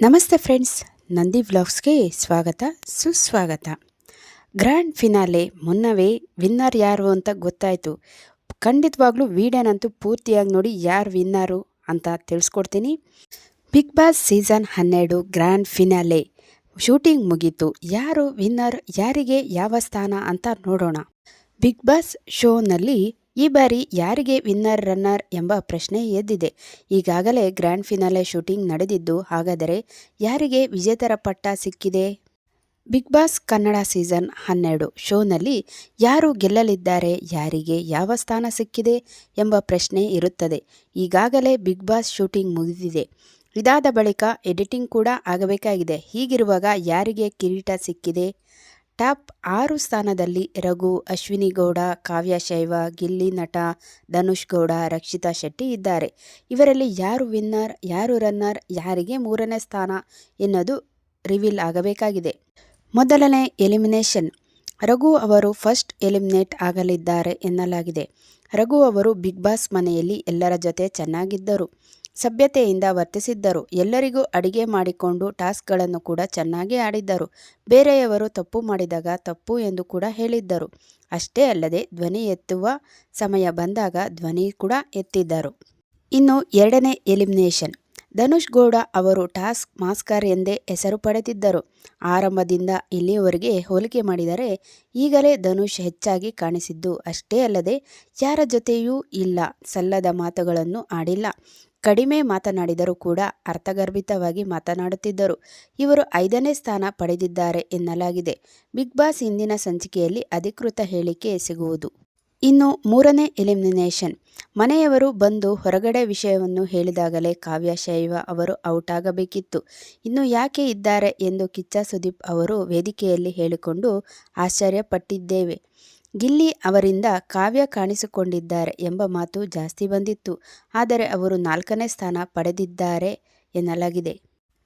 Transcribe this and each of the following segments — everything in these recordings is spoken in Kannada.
ನಮಸ್ತೆ ಫ್ರೆಂಡ್ಸ್, ನಂದಿ ವ್ಲಾಗ್ಸ್ಗೆ ಸ್ವಾಗತ, ಸುಸ್ವಾಗತ. ಗ್ರ್ಯಾಂಡ್ ಫಿನಾಲೆ ಮುನ್ನವೇ ವಿನ್ನರ್ ಯಾರು ಅಂತ ಗೊತ್ತಾಯಿತು. ಖಂಡಿತವಾಗ್ಲೂ ವಿಡಿಯೋನಂತೂ ಪೂರ್ತಿಯಾಗಿ ನೋಡಿ ಯಾರು ವಿನ್ನರು ಅಂತ ತಿಳಿಸ್ಕೊಡ್ತೀನಿ. ಬಿಗ್ ಬಾಸ್ ಸೀಸನ್ ಹನ್ನೆರಡು ಗ್ರ್ಯಾಂಡ್ ಫಿನಾಲೆ ಶೂಟಿಂಗ್ ಮುಗೀತು. ಯಾರು ವಿನ್ನರ್, ಯಾರಿಗೆ ಯಾವ ಸ್ಥಾನ ಅಂತ ನೋಡೋಣ. ಬಿಗ್ ಬಾಸ್ ಶೋನಲ್ಲಿ ಈ ಬಾರಿ ಯಾರಿಗೆ ವಿನ್ನರ್ ರನ್ನರ್ ಎಂಬ ಪ್ರಶ್ನೆ ಎದ್ದಿದೆ. ಈಗಾಗಲೇ ಗ್ರ್ಯಾಂಡ್ ಫಿನಾಲೆ ಶೂಟಿಂಗ್ ನಡೆದಿದ್ದು, ಹಾಗಾದರೆ ಯಾರಿಗೆ ವಿಜೇತರ ಪಟ್ಟ ಸಿಕ್ಕಿದೆ? ಬಿಗ್ ಬಾಸ್ ಕನ್ನಡ ಸೀಸನ್ ಹನ್ನೆರಡು ಶೋನಲ್ಲಿ ಯಾರು ಗೆಲ್ಲಲಿದ್ದಾರೆ, ಯಾರಿಗೆ ಯಾವ ಸ್ಥಾನ ಸಿಕ್ಕಿದೆ ಎಂಬ ಪ್ರಶ್ನೆ ಇರುತ್ತದೆ. ಈಗಾಗಲೇ ಬಿಗ್ ಬಾಸ್ ಶೂಟಿಂಗ್ ಮುಗಿದಿದೆ. ಇದಾದ ಬಳಿಕ ಎಡಿಟಿಂಗ್ ಕೂಡ ಆಗಬೇಕಾಗಿದೆ. ಹೀಗಿರುವಾಗ ಯಾರಿಗೆ ಕಿರೀಟ ಸಿಕ್ಕಿದೆ? ಟಾಪ್ ಆರು ಸ್ಥಾನದಲ್ಲಿ ರಘು, ಅಶ್ವಿನಿ ಗೌಡ, ಕಾವ್ಯ ಶೈವ, ಗಿಲ್ಲಿ ನಟ ಧನುಷ್ ಗೌಡ, ರಕ್ಷಿತಾ ಶೆಟ್ಟಿ ಇದ್ದಾರೆ. ಇವರಲ್ಲಿ ಯಾರು ವಿನ್ನರ್, ಯಾರು ರನ್ನರ್, ಯಾರಿಗೆ ಮೂರನೇ ಸ್ಥಾನ ಎನ್ನೋದು ರಿವೀಲ್ ಆಗಬೇಕಾಗಿದೆ. ಮೊದಲನೇ ಎಲಿಮಿನೇಷನ್. ರಘು ಅವರು ಫಸ್ಟ್ ಎಲಿಮಿನೇಟ್ ಆಗಲಿದ್ದಾರೆ ಎನ್ನಲಾಗಿದೆ. ರಘು ಅವರು ಬಿಗ್ ಬಾಸ್ ಮನೆಯಲ್ಲಿ ಎಲ್ಲರ ಜೊತೆ ಚೆನ್ನಾಗಿದ್ದರು. ಸಭ್ಯತೆಯಿಂದ ವರ್ತಿಸಿದ್ದರು. ಎಲ್ಲರಿಗೂ ಅಡಿಗೆ ಮಾಡಿಕೊಂಡು ಟಾಸ್ಕ್ಗಳನ್ನು ಕೂಡ ಚೆನ್ನಾಗಿ ಆಡಿದ್ದರು. ಬೇರೆಯವರು ತಪ್ಪು ಮಾಡಿದಾಗ ತಪ್ಪು ಎಂದು ಕೂಡ ಹೇಳಿದ್ದರು. ಅಷ್ಟೇ ಅಲ್ಲದೆ ಧ್ವನಿ ಎತ್ತುವ ಸಮಯ ಬಂದಾಗ ಧ್ವನಿ ಕೂಡ ಎತ್ತಿದ್ದರು. ಇನ್ನು ಎರಡನೇ ಎಲಿಮಿನೇಷನ್. ಧನುಷ್ ಗೌಡ ಅವರು ಟಾಸ್ಕ್ ಮಾಸ್ಕರ್ ಎಂದೇ ಹೆಸರು ಪಡೆದಿದ್ದರು. ಆರಂಭದಿಂದ ಇಲ್ಲಿಯವರೆಗೆ ಹೋಲಿಕೆ ಮಾಡಿದರೆ ಈಗಲೇ ಧನುಷ್ ಹೆಚ್ಚಾಗಿ ಕಾಣಿಸಿದ್ದು ಅಷ್ಟೇ ಅಲ್ಲದೆ ಯಾರ ಜೊತೆಯೂ ಇಲ್ಲ, ಸಲ್ಲದ ಮಾತುಗಳನ್ನು ಆಡಿಲ್ಲ. ಕಡಿಮೆ ಮಾತನಾಡಿದರೂ ಕೂಡ ಅರ್ಥಗರ್ಭಿತವಾಗಿ ಮಾತನಾಡುತ್ತಿದ್ದರು. ಇವರು ಐದನೇ ಸ್ಥಾನ ಪಡೆದಿದ್ದಾರೆ ಎನ್ನಲಾಗಿದೆ. ಬಿಗ್ ಬಾಸ್ ಇಂದಿನ ಸಂಚಿಕೆಯಲ್ಲಿ ಅಧಿಕೃತ ಹೇಳಿಕೆ ಸಿಗುವುದು. ಇನ್ನು ಮೂರನೇ ಎಲಿಮಿನೇಷನ್. ಮನೆಯವರು ಬಂದು ಹೊರಗಡೆ ವಿಷಯವನ್ನು ಹೇಳಿದಾಗಲೇ ಕಾವ್ಯ, ಶೈವ ಅವರು ಔಟ್ ಆಗಬೇಕಿತ್ತು. ಇನ್ನು ಯಾಕೆ ಇದ್ದಾರೆ ಎಂದು ಕಿಚ್ಚ ಸುದೀಪ್ ಅವರು ವೇದಿಕೆಯಲ್ಲಿ ಹೇಳಿಕೊಂಡು ಆಶ್ಚರ್ಯಪಟ್ಟಿದ್ದೇವೆ. ಗಿಲ್ಲಿ ಅವರಿಂದ ಕಾವ್ಯ ಕಾಣಿಸಿಕೊಂಡಿದ್ದಾರೆ ಎಂಬ ಮಾತು ಜಾಸ್ತಿ ಬಂದಿತ್ತು. ಆದರೆ ಅವರು ನಾಲ್ಕನೇ ಸ್ಥಾನ ಪಡೆದಿದ್ದಾರೆ ಎನ್ನಲಾಗಿದೆ.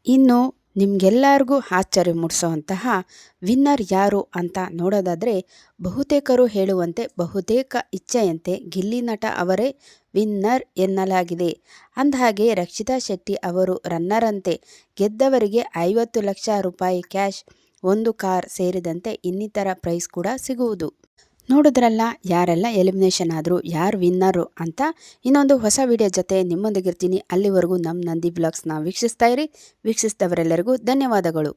ಇನ್ನು ನಿಮಗೆಲ್ಲರಿಗೂ ಆಶ್ಚರ್ಯ ಮೂಡಿಸುವಂತಹ ವಿನ್ನರ್ ಯಾರು ಅಂತ ನೋಡೋದಾದರೆ ಬಹುತೇಕರು ಹೇಳುವಂತೆ ಬಹುತೇಕ ಇಚ್ಛೆಯಂತೆ ಗಿಲ್ಲಿ ನಟ ಅವರೇ ವಿನ್ನರ್ ಎನ್ನಲಾಗಿದೆ. ಅಂದಹಾಗೆ ರಕ್ಷಿತಾ ಶೆಟ್ಟಿ ಅವರು ರನ್ನರಂತೆ ಗೆದ್ದವರಿಗೆ ಐವತ್ತು ಲಕ್ಷ ರೂಪಾಯಿ ಕ್ಯಾಶ್, ಒಂದು ಕಾರ್ ಸೇರಿದಂತೆ ಇನ್ನಿತರ ಪ್ರೈಸ್ ಕೂಡ ಸಿಗುವುದು. ನೋಡಿದ್ರಲ್ಲ, ಯಾರೆಲ್ಲ ಎಲಿಮಿನೇಷನ್ ಆದರು, ಯಾರು ವಿನ್ನರು ಅಂತ ಇನ್ನೊಂದು ಹೊಸ ವಿಡಿಯೋ ಜೊತೆ ನಿಮ್ಮೊಂದಿಗಿರ್ತೀನಿ. ಅಲ್ಲಿವರೆಗೂ ನಮ್ಮ ನಂದಿ ಬ್ಲಾಗ್ಸ್ನ ವೀಕ್ಷಿಸ್ತಾ ಇರಿ. ವೀಕ್ಷಿಸಿದವರೆಲ್ಲರಿಗೂ ಧನ್ಯವಾದಗಳು.